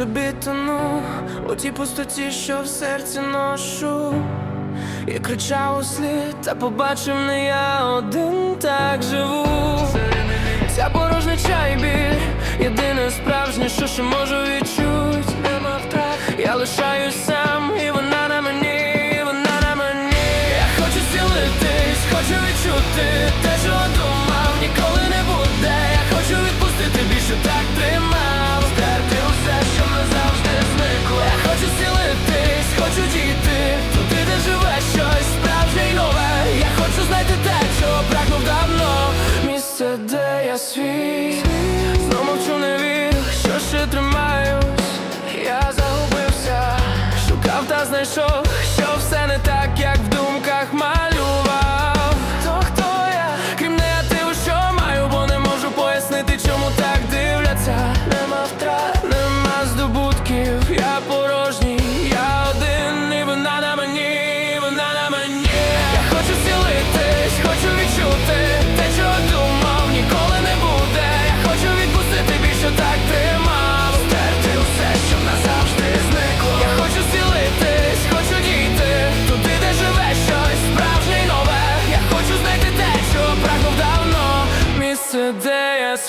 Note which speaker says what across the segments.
Speaker 1: собі тону у тій пустоті, що в серці ношу. І кричав у слід, та побачив не я один так живу. Ця порожнеча і біль, єдине справжнє, що ще можу відчути. Я лишаюсь де Знов. Мовчу, не вірю, що ще тримаюсь. Я загубився, шукав та знайшов, що все не так, як в думках малював.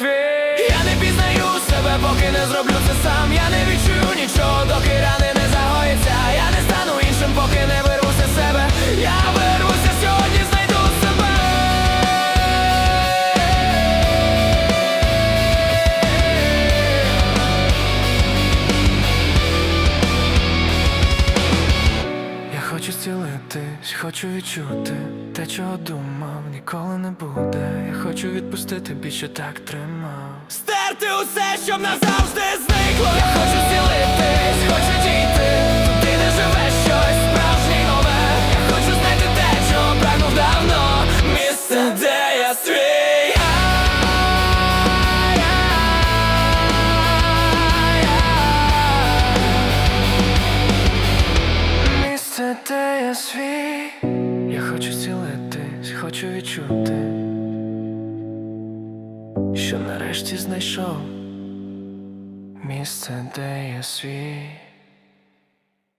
Speaker 1: Я. Я не пізнаю себе, поки не зроблю це сам. Я не відчую нічого, доки рани не загоїться. Я не стану іншим, поки не вирвуся з себе. Я вирвуся сьогодні, знайду себе. Я хочу зцілитись, хочу відчути те, чого думав, ніколи не буде. Хочу відпустити більше так тримав. Стерти усе, щоб назавжди зникло. Я хочу зцілитись, хочу дійти туди, де живе щось справжнє й нове. Я хочу знайти те, чого прагнув давно. Місце, де я свій. Місце, де я свій. Я хочу зцілитись, хочу відчути, що нарешті знайшов місце, де є свій.